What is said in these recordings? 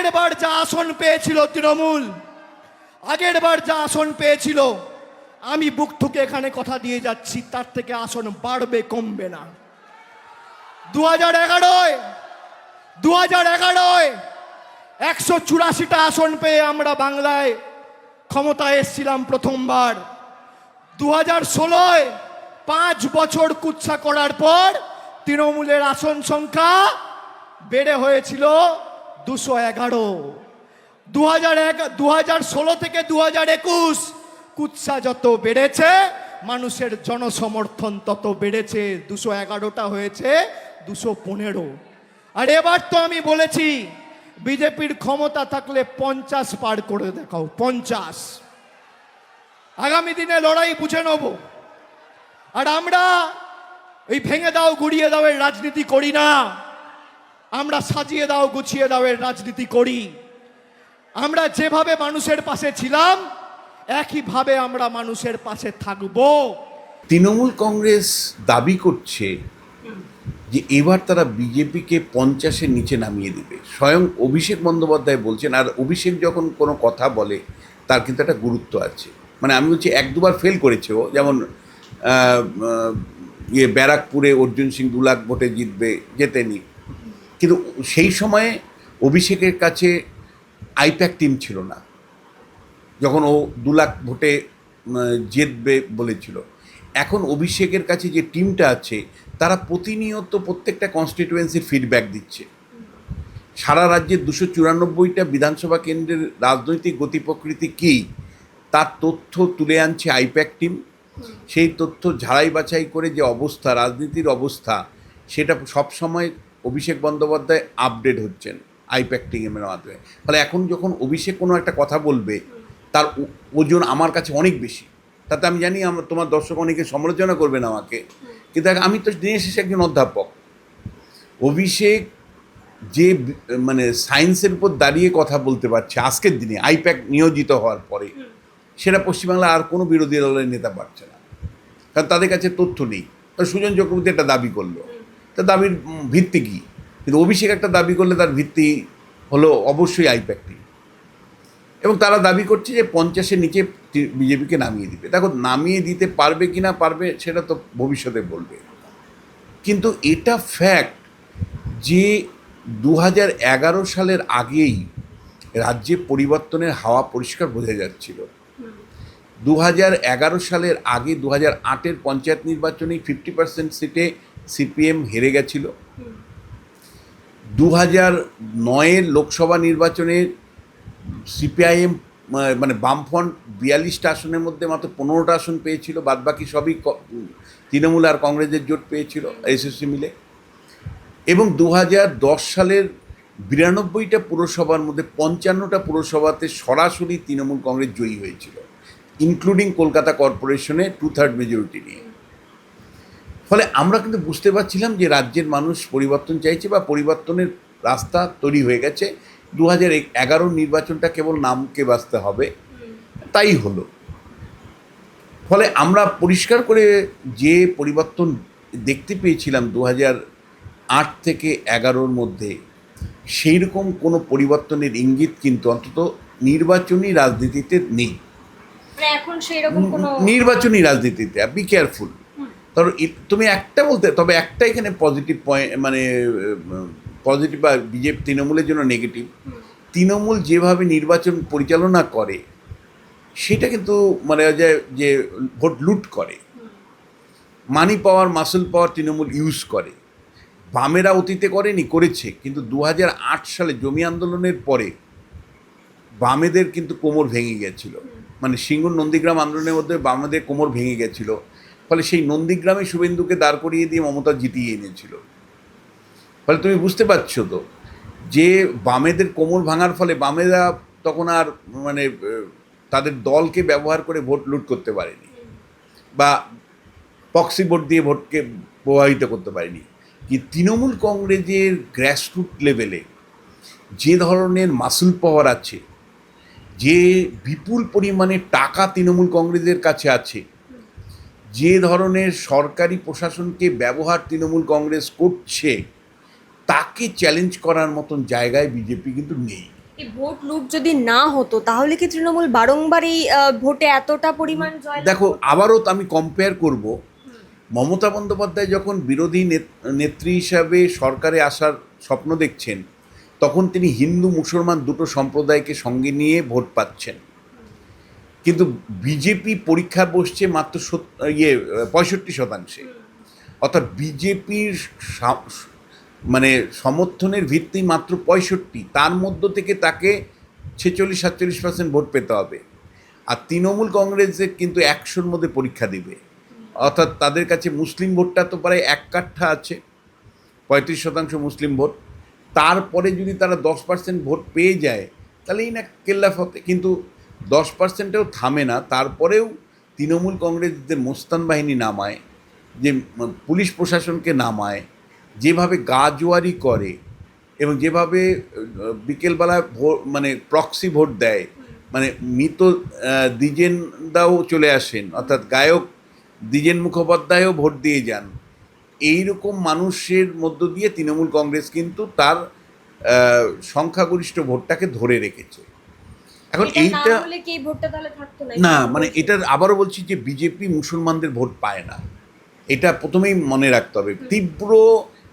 আগের বার যা আসন পেয়েছিল তৃণমূল, আগের বার যা আসন পেয়েছিল, আমি বুক থেকে এখানে কথা দিয়ে যাচ্ছি, তার থেকে আসন বাড়বে, কমবে না। দু হাজার এগারোয় দু হাজার এগারোয় একশো চুরাশিটা আসন পেয়ে আমরা বাংলায় ক্ষমতায় এসছিলাম প্রথমবার। দু হাজার ষোলোয় পাঁচ বছর কুৎসা করার পর তৃণমূলের আসন সংখ্যা বেড়ে হয়েছিল দুশো এগারো। দু হাজার এক দু হাজার ষোলো থেকে দু হাজার একুশ, কুৎসা যত বেড়েছে, মানুষের জনসমর্থন তত বেড়েছে। দুশো এগারোটা হয়েছে, দুশো পনেরো। আর এবার তো আমি বলেছি, বিজেপির ক্ষমতা থাকলে পঞ্চাশ পার করে দেখাও, পঞ্চাশ। আগামী দিনে লড়াই বুঝে নেব। আর আমরা এই ভেঙে দাও, গুড়িয়ে দাও এর রাজনীতি করি না। আমরা সাজিয়ে দাও, গুছিয়ে দাও এর রাজনীতি করি। আমরা যেভাবে মানুষের পাশে ছিলাম, একইভাবে আমরা মানুষের পাশে থাকব। তৃণমূল কংগ্রেস দাবি করছে যে এবার তারা বিজেপিকে পঞ্চাশের নিচে নামিয়ে দেবে। স্বয়ং অভিষেক বন্দ্যোপাধ্যায় বলছেন, আর অভিষেক যখন কোনো কথা বলে, তার কিন্তু একটা গুরুত্ব আছে। মানে আমি বলছি, এক দুবার ফেল করেছে ও। যেমন ইয়ে ব্যারাকপুরে অর্জুন সিং দু লাখ ভোটে জিতবে, জেতেনি। কিন্তু সেই সময়ে অভিষেকের কাছে আইপ্যাক টিম ছিল না। যখন ও দু লাখ ভোটে জিতবে বলেছিল। এখন অভিষেকের কাছে যে টিমটা আছে, তারা প্রতিনিয়ত প্রত্যেকটা কনস্টিটিউয়েন্সির ফিডব্যাক দিচ্ছে। সারা রাজ্যের দুশো চুরানব্বইটা বিধানসভা কেন্দ্রের রাজনৈতিক গতি প্রকৃতি কী, তার তথ্য তুলে আনছে আইপ্যাক টিম। সেই তথ্য ঝাড়াই বাছাই করে যে অবস্থা, রাজনীতির অবস্থা, সেটা সবসময় অভিষেক বন্দ্যোপাধ্যায় আপডেট হচ্ছেন আইপ্যাক টিমের মাধ্যমে। ফলে এখন যখন অভিষেক কোনো একটা কথা বলবে, তার ওজন আমার কাছে অনেক বেশি। তাতে আমি জানি আমার, তোমার দর্শক অনেকে সমালোচনা করবেন আমাকে। কিন্তু আমি তো দিনের শেষে একজন অধ্যাপক। অভিষেক যে মানে সায়েন্সের উপর দাঁড়িয়ে কথা বলতে পারছে আজকের দিনে আইপ্যাক নিয়োজিত হওয়ার পরে, সেটা পশ্চিমবাংলায় আর কোনো বিরোধী দলের নেতা পারছে না। কারণ তাদের কাছে তথ্য নেই। সুজন চক্রবর্তী একটা দাবি করল। তা দাবির ভিত্তি কী? কিন্তু অভিষেক একটা দাবি করলে তার ভিত্তি হলো অবশ্যই আইপ্যাকটি এবং তারা দাবি করছে যে পঞ্চাশের নিচে বিজেপিকে নামিয়ে দিবে। দেখো, নামিয়ে দিতে পারবে কি না পারবে সেটা তো ভবিষ্যতে বলবে। কিন্তু এটা ফ্যাক্ট যে দু হাজার এগারো সালের আগেই রাজ্যে পরিবর্তনের হাওয়া পরিষ্কার বোঝা যাচ্ছিল। দু হাজার এগারো সালের আগে দু হাজার আটের পঞ্চায়েত নির্বাচনে ফিফটি পার্সেন্ট সিটে সিপিএম হেরে গেছিল। দু হাজার নয়ের লোকসভা নির্বাচনে সিপিআইএম মানে বামফ্রন্ট বিয়াল্লিশটা আসনের মধ্যে মাত্র পনেরোটা আসন পেয়েছিল। বাদবাকি সবই তৃণমূল আর কংগ্রেসের জোট পেয়েছিল এসএসসি মিলে। এবং দু হাজার দশ সালের বিরানব্বইটা পুরসভার মধ্যে পঞ্চান্নটা পুরসভাতে সরাসরি তৃণমূল কংগ্রেস জয়ী হয়েছিল ইনক্লুডিং কলকাতা কর্পোরেশনে টু থার্ড মেজরিটি নিয়ে। ফলে আমরা কিন্তু বুঝতে পারছিলাম যে রাজ্যের মানুষ পরিবর্তন চাইছে বা পরিবর্তনের রাস্তা তৈরি হয়ে গেছে। দু হাজার এগারোর নির্বাচনটা কেবল নামকে বাঁচতে হবে। তাই হলো। ফলে আমরা পরিষ্কার করে যে পরিবর্তন দেখতে পেয়েছিলাম দু হাজার আট থেকে এগারোর মধ্যে সেই রকম কোনো পরিবর্তনের ইঙ্গিত কিন্তু অন্তত নির্বাচনী রাজনীতিতে নেই। মানে এখন সেই রকম নির্বাচনী রাজনীতিতে বি কেয়ারফুল ধরো তুমি একটা বলতে তবে একটা এখানে পজিটিভ পয়েন্ট মানে পজিটিভ বা বিজেপি তৃণমূলের জন্য নেগেটিভ তৃণমূল যেভাবে নির্বাচন পরিচালনা করে সেটা কিন্তু মানে যে যে ভোট লুট করে। Money power muscle power Trinamool use করে। বামেরা অতীতে করেনি করেছে কিন্তু দু হাজার আট সালে জমি আন্দোলনের পরে বামেদের কিন্তু কোমর ভেঙে গেছিল। মানে সিঙ্গুর নন্দীগ্রাম আন্দোলনের মধ্যে বামেদের কোমর ভেঙে গেছিল। ফলে সেই নন্দীগ্রামে শুভেন্দুকে দাঁড় করিয়ে দিয়ে মমতা জিতিয়ে এনেছিল। ফলে তুমি বুঝতে পারছ তো, যে বামেদের কোমর ভাঙার ফলে বামেরা তখন আর মানে তাদের দলকে ব্যবহার করে ভোট লুট করতে পারেনি বা পক্সি ভোট দিয়ে ভোটকে প্রভাবিত করতে পারেনি। কি তৃণমূল কংগ্রেসের গ্রাসরুট লেভেলে যে ধরনের মাসুল পাওয়ার আছে, যে বিপুল পরিমাণে টাকা তৃণমূল কংগ্রেসের কাছে আছে যে ধরনের সরকারি প্রশাসনকে ব্যবহার তৃণমূল কংগ্রেস করছে তাকে চ্যালেঞ্জ করার মতন জায়গায় বিজেপি কিন্তু নেই। ভোট লুট যদি না হতো তাহলে কি তৃণমূল বারংবার এই ভোটে এতটা পরিমাণ দেখো আবারও তো আমি কম্পেয়ার করব। মমতা বন্দ্যোপাধ্যায় যখন বিরোধী নেত- নেত্রী হিসাবে সরকারে আসার স্বপ্ন দেখছেন তখন তিনি হিন্দু মুসলমান দুটো সম্প্রদায়কে সঙ্গে নিয়ে ভোট পাচ্ছেন। কিন্তু বিজেপি পরীক্ষা বসছে মাত্র ইয়ে পঁয়ষট্টি শতাংশে। অর্থাৎ বিজেপির মানে সমর্থনের ভিত্তি মাত্র পঁয়ষট্টি। তার মধ্য থেকে তাকে ছেচল্লিশ, সাতচল্লিশ পার্সেন্ট ভোট পেতে হবে। আর তৃণমূল কংগ্রেসের কিন্তু একশোর মধ্যে পরীক্ষা দিবে। অর্থাৎ তাদের কাছে মুসলিম ভোটটা তো প্রায় এক কাঠা আছে। পঁয়ত্রিশ শতাংশ মুসলিম ভোট। তারপরে যদি তারা দশ পার্সেন্ট ভোট পেয়ে যায় তাহলেই না কেল্লা ফতে। কিন্তু দশ পার্সেন্টেও থামে না তারপরেও তৃণমূল কংগ্রেসদের মোস্তান বাহিনী নামায় যে পুলিশ প্রশাসনকে নামায় যেভাবে গাজোয়ারি করে এবং যেভাবে বিকেলবেলায় মানে প্রক্সি ভোট দেয় মানে মৃত আহ, দ্বিজেন দাও চলে আসেন অর্থাৎ গায়ক দ্বিজেন মুখোপাধ্যায়ও ভোট দিয়ে যান এইরকম মানুষের মধ্য দিয়ে তৃণমূল কংগ্রেস কিন্তু তার সংখ্যাগরিষ্ঠ ভোটটাকে ধরে রেখেছে। এখন এইটা না? মানে এটার আবারও বলছি যে বিজেপি মুসলমানদের ভোট পায় না। এটা প্রথমেই মনে রাখতে হবে। তীব্র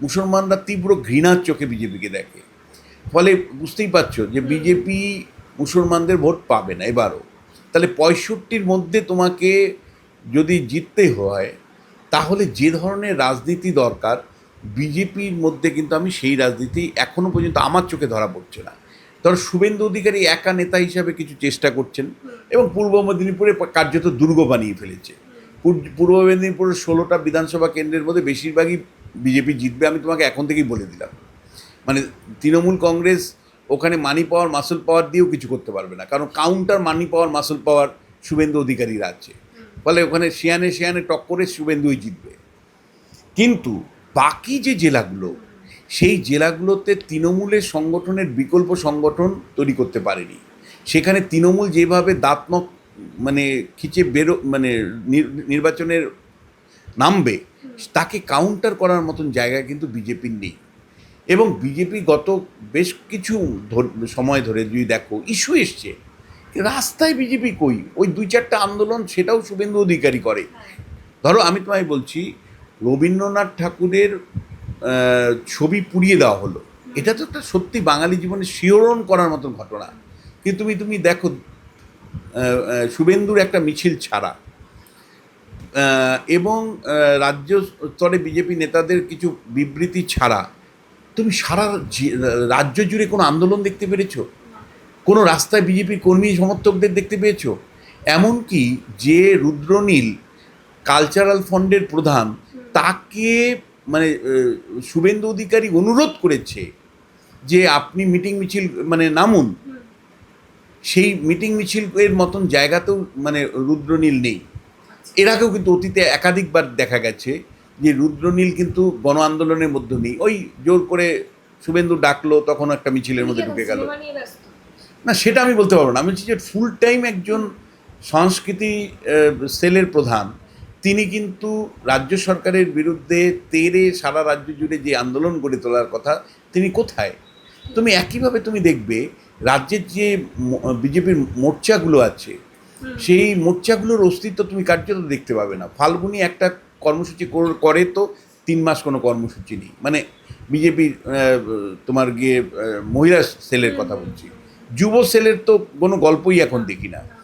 মুসলমানরা তীব্র ঘৃণার চোখে বিজেপিকে দেখে। ফলে বুঝতেই পারছ যে বিজেপি মুসলমানদের ভোট পাবে না এবারও। তাহলে পঁয়ষট্টির মধ্যে তোমাকে যদি জিততে হয় তাহলে যে ধরনের রাজনীতি দরকার বিজেপির মধ্যে কিন্তু আমি সেই রাজনীতি এখনও পর্যন্ত আমার চোখে ধরা পড়ছে না। ধর শুভেন্দু অধিকারী একা নেতা হিসাবে কিছু চেষ্টা করছেন এবং পূর্ব মেদিনীপুরে কার্যত দুর্গ বানিয়ে ফেলেছে। পূর্ব মেদিনীপুরের ষোলোটা বিধানসভা কেন্দ্রের মধ্যে বেশিরভাগই বিজেপি জিতবে আমি তোমাকে এখন থেকেই বলে দিলাম। মানে তৃণমূল কংগ্রেস ওখানে মানি পাওয়ার মাসুল পাওয়ার দিয়েও কিছু করতে পারবে না। কারণ কাউন্টার মানি পাওয়ার মাসুল পাওয়ার শুভেন্দু অধিকারীর আছে ফলে ওখানে শিয়ানে শিয়ানে টক্করে শুভেন্দুই জিতবে। কিন্তু বাকি যে জেলাগুলো সেই জেলাগুলোতে তৃণমূলের সংগঠনের বিকল্প সংগঠন তৈরি করতে পারেনি। সেখানে তৃণমূল যেভাবে দাঁতনক মানে খিচে বেরো মানে নির- নির্বাচনের নামবে, তাকে কাউন্টার করার মতন জায়গা কিন্তু বিজেপির নেই। এবং বিজেপি গত বেশ কিছু সময় ধরে যদি দেখো ইস্যু এসছে। রাস্তায় বিজেপি কই? ওই দুই চারটা আন্দোলন সেটাও শুভেন্দু অধিকারী করে। ধরো আমি তোমায় বলছি, রবীন্দ্রনাথ ঠাকুরের ছবি পুড়িয়ে দেওয়া হলো। এটা তো একটা সত্যি বাঙালি জীবনে শিহরণ করার মতন ঘটনা। কিন্তু তুমি তুমি দেখো শুভেন্দুর একটা মিছিল ছাড়া। এবং রাজ্য স্তরে বিজেপি নেতাদের কিছু বিবৃতি ছাড়া। তুমি সারা রাজ্য জুড়ে কোনো আন্দোলন দেখতে পেরেছ? কোনো রাস্তায় বিজেপির কর্মী, সমর্থকদের দেখতে পেয়েছ? এমনকি যে রুদ্রনীল কালচারাল ফান্ডের প্রধান, তাকে মানে শুভেন্দু অধিকারী অনুরোধ করেছে যে আপনি মিটিং মিছিল মানে নামুন। সেই মিটিং মিছিল এর মতন জায়গাতেও মানে রুদ্রনীল নেই। এর আগেও কিন্তু অতীতে একাধিকবার দেখা গেছে যে রুদ্রনীল কিন্তু গণ আন্দোলনের মধ্যে নেই। ওই জোর করে শুভেন্দু ডাকলো তখন একটা মিছিলের মধ্যে ঢুকে গেল। না, সেটা আমি বলতে পারব না। আমি বলছি যে ফুল টাইম একজন সংস্কৃতি সেলের প্রধান তিনি কিন্তু রাজ্য সরকারের বিরুদ্ধে তেরে সারা রাজ্য জুড়ে যে আন্দোলন গড়ে তোলার কথা তিনি কোথায়? তুমি একইভাবে তুমি দেখবে রাজ্যের যে বিজেপির মোর্চাগুলো আছে সেই মোর্চাগুলোর অস্তিত্ব তুমি কার্যত দেখতে পাবে না। ফাল্গুনি একটা কর্মসূচি কর- করে তো তিন মাস কোনো কর্মসূচি নেই। মানে বিজেপির তোমার গিয়ে মহিলা সেলের কথা বলছি। যুব সেলের তো কোনো গল্পই এখন দেখি না।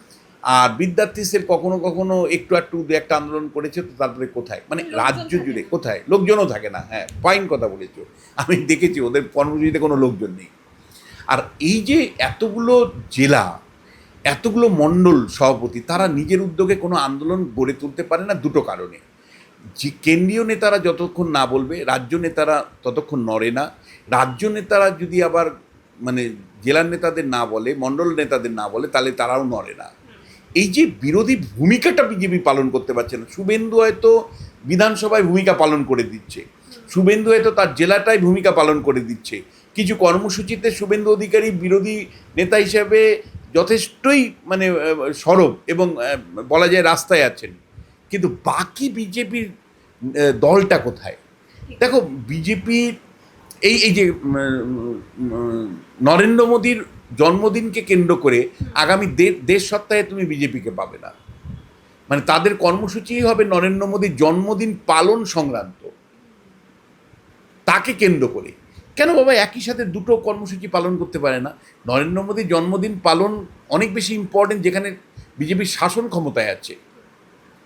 আর বিদ্যার্থী কখনো কখনো একটু একটু দু একটা আন্দোলন করেছে তো তারপরে কোথায়? মানে রাজ্য জুড়ে কোথায়? লোকজনও থাকে না হ্যাঁ ফাইন কথা বলেছ। আমি দেখেছি ওদের কর্মসূচিতে কোনো লোকজন নেই। আর এই যে এতগুলো জেলা এতগুলো মণ্ডল সভাপতি তারা নিজের উদ্যোগে কোনো আন্দোলন গড়ে তুলতে পারে না দুটো কারণে। যে কেন্দ্রীয় নেতারা যতক্ষণ না বলবে রাজ্য নেতারা ততক্ষণ নড়ে না। রাজ্য নেতারা যদি আবার মানে জেলার নেতাদের না বলে মণ্ডল নেতাদের না বলে তাহলে তারাও নড়ে না। এই যে বিরোধী ভূমিকাটা বিজেপি পালন করতে পারছে না, শুভেন্দু হয়তো বিধানসভায় ভূমিকা পালন করে দিচ্ছে, শুভেন্দু হয়তো তার জেলাটায় ভূমিকা পালন করে দিচ্ছে, কিছু কর্মসূচিতে শুভেন্দু অধিকারী বিরোধী নেতা হিসেবে যথেষ্টই মানে সরব এবং বলা যায় রাস্তায় আছেন, কিন্তু বাকি বিজেপির দলটা কোথায়? দেখো বিজেপির এই এই যে নরেন্দ্র মোদীর জন্মদিনকে কেন্দ্র করে আগামী দে- দেশ সপ্তাহে তুমি বিজেপিকে পাবে না। মানে তাদের কর্মসূচিই হবে নরেন্দ্র মোদীর জন্মদিন পালন সংক্রান্ত। তাকে কেন্দ্র করে। কেন বাবা, একই সাথে দুটো কর্মসূচি পালন করতে পারে না? নরেন্দ্র মোদীর জন্মদিন পালন অনেক বেশি ইম্পর্টেন্ট যেখানে বিজেপির শাসন ক্ষমতায় আছে।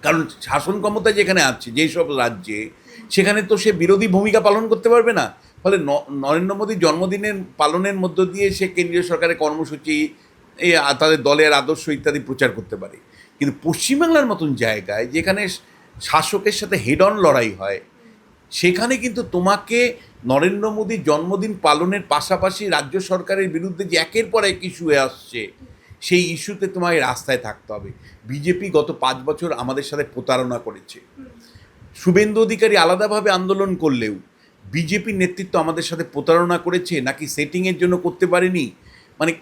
কারণ শাসন ক্ষমতা যেখানে আছে যেই সব রাজ্যে, সেখানে তো সে বিরোধী ভূমিকা পালন করতে পারবে না। ফলে নরেন্দ্র মোদীর জন্মদিনের পালনের মধ্য দিয়ে সে কেন্দ্রীয় সরকারের কর্মসূচি তাদের দলের আদর্শ ইত্যাদি প্রচার করতে পারে। কিন্তু পশ্চিমবাংলার মতন জায়গায় যেখানে শাসকের সাথে হেড অন লড়াই হয় সেখানে কিন্তু তোমাকে নরেন্দ্র মোদীর জন্মদিন পালনের পাশাপাশি রাজ্য সরকারের বিরুদ্ধে যে একের পর এক ইস্যু হয়ে আসছে সেই ইস্যুতে তোমায় রাস্তায় থাকতে হবে। বিজেপি গত পাঁচ বছর আমাদের সাথে প্রতারণা করেছে। শুভেন্দু অধিকারী আলাদাভাবে আন্দোলন করলেও বিজেপির নেতৃত্ব আমাদের সাথে প্রতারণা করেছে, নাকি সেটিংয়ের জন্য করতে পারেনি? মানে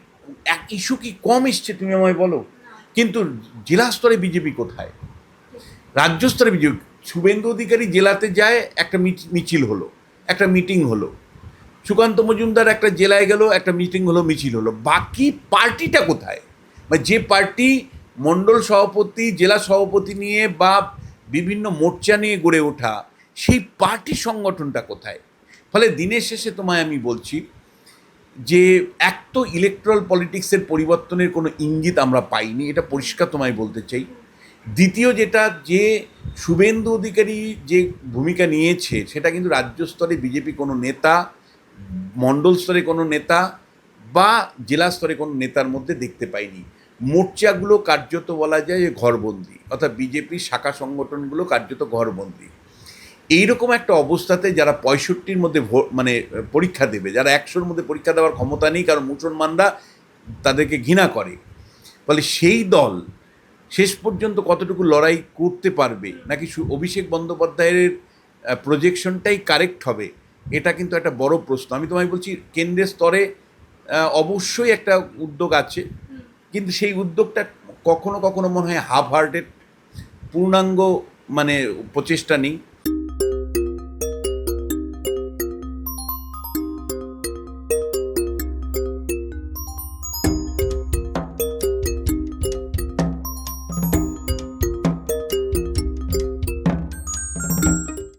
এক ইস্যু কি কম এসছে, তুমি আমায় বলো? কিন্তু জেলা স্তরে বিজেপি কোথায়? রাজ্য স্তরে বিজেপি, শুভেন্দু অধিকারী জেলাতে যায়, একটা মিছিল হলো, একটা মিটিং হলো। সুকান্ত মজুমদার একটা জেলায় গেল, একটা মিটিং হলো, মিছিল হলো। বাকি পার্টিটা কোথায়? মানে যে পার্টি মণ্ডল সভাপতি, জেলা সভাপতি নিয়ে বা বিভিন্ন মোর্চা নিয়ে গড়ে ওঠা সেই পার্টি সংগঠনটা কোথায়? ফলে দিনের শেষে তোমায় আমি বলছি যে, এক তো ইলেকট্রাল পলিটিক্সের পরিবর্তনের কোনো ইঙ্গিত আমরা পাইনি, এটা পরিষ্কার তোমায় বলতে চাই। দ্বিতীয় যেটা, যে শুভেন্দু অধিকারী যে ভূমিকা নিয়েছে, সেটা কিন্তু রাজ্য স্তরে বিজেপি কোনো নেতা, মণ্ডল স্তরে কোনো নেতা বা জেলা স্তরে কোনো নেতার মধ্যে দেখতে পাইনি। মোর্চাগুলো কার্যত বলা যায় যে ঘরবন্দি, অর্থাৎ বিজেপির শাখা সংগঠনগুলো কার্যত ঘরবন্দি। এইরকম একটা অবস্থাতে যারা পঁয়ষট্টির মধ্যে মানে পরীক্ষা দেবে, যারা একশোর মধ্যে পরীক্ষা দেওয়ার ক্ষমতা নেই, কারণ মুসলমানরা তাদেরকে ঘৃণা করে, ফলে সেই দল শেষ পর্যন্ত কতটুকু লড়াই করতে পারবে, নাকি অভিষেক বন্দ্যোপাধ্যায়ের প্রজেকশনটাই কারেক্ট হবে, এটা কিন্তু একটা বড় প্রশ্ন। আমি তোমায় বলছি, কেন্দ্রের স্তরে অবশ্যই একটা উদ্যোগ আছে, কিন্তু সেই উদ্যোগটা কখনো কখনো মনে হয় হাফ হার্টেড পূর্ণাঙ্গ মানে প্রচেষ্টা নেই।